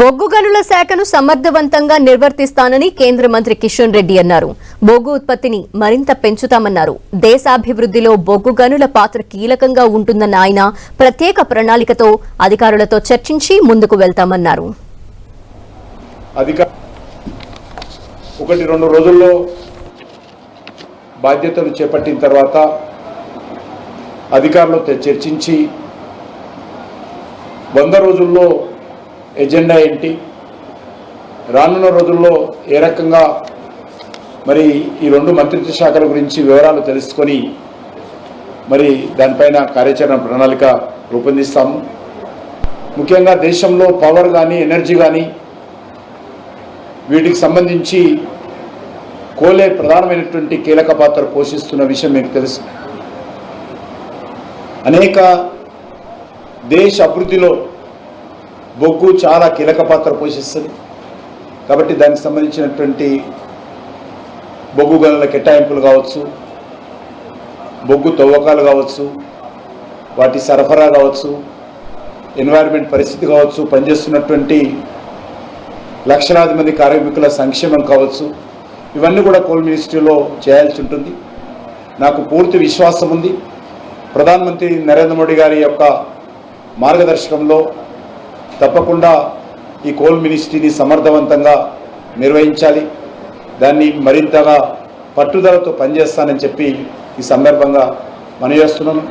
బొగ్గు గనుల శాఖను సమర్థవంతంగా నిర్వర్తిస్తానని కేంద్ర మంత్రి కిషన్ రెడ్డి అన్నారు. బొగ్గు ఉత్పత్తిని మరింత పెంచుతామన్నారు. దేశాభివృద్ధిలో బొగ్గు గనుల పాత్ర కీలకంగా ఉంటుందన్న ఆయన ప్రత్యేక ప్రణాళికతో అధికారులతో చర్చించి ముందుకు వెళ్తామన్నారు. ఒకటి రెండు రోజుల్లో బాధ్యతలు చేపట్టిన తర్వాత అధికారులతో చర్చించి వంద రోజుల్లో ఎజెండా ఏంటి? రానున్న రోజుల్లో ఏ రకంగా మరి ఈ రెండు మంత్రిత్వ శాఖల గురించి వివరాలు తెలుసుకొని మరి దానిపైన కార్యాచరణ ప్రణాళిక రూపొందిస్తాము. ముఖ్యంగా దేశంలో పవర్ కానీ ఎనర్జీ కానీ వీటికి సంబంధించి కోలే ప్రధానమైనటువంటి కీలక పాత్ర పోషిస్తున్న విషయం మీకు తెలుసు. అనేక దేశ అభివృద్ధిలో బొగ్గు చాలా కీలక పాత్ర పోషిస్తుంది. కాబట్టి దానికి సంబంధించినటువంటి బొగ్గు గనుల కేటాయింపులు కావచ్చు బొగ్గు తవ్వకాలు కావచ్చు వాటి సరఫరా కావచ్చు ఎన్వైరన్మెంట్ పరిస్థితి కావచ్చు పనిచేస్తున్నటువంటి లక్షలాది మంది కార్మికుల సంక్షేమం కావచ్చు ఇవన్నీ కూడా కోల్ మినిస్ట్రీలో చేయాల్సి ఉంటుంది. నాకు పూర్తి విశ్వాసం ఉంది. ప్రధానమంత్రి నరేంద్ర మోడీ గారి యొక్క మార్గదర్శకంలో తప్పకుండా ఈ కోల్ మినిస్ట్రీని సమర్థవంతంగా నిర్వహించాలి. దాన్ని మరింతగా పట్టుదలతో పనిచేస్తానని చెప్పి ఈ సందర్భంగా మనయేస్తున్నాను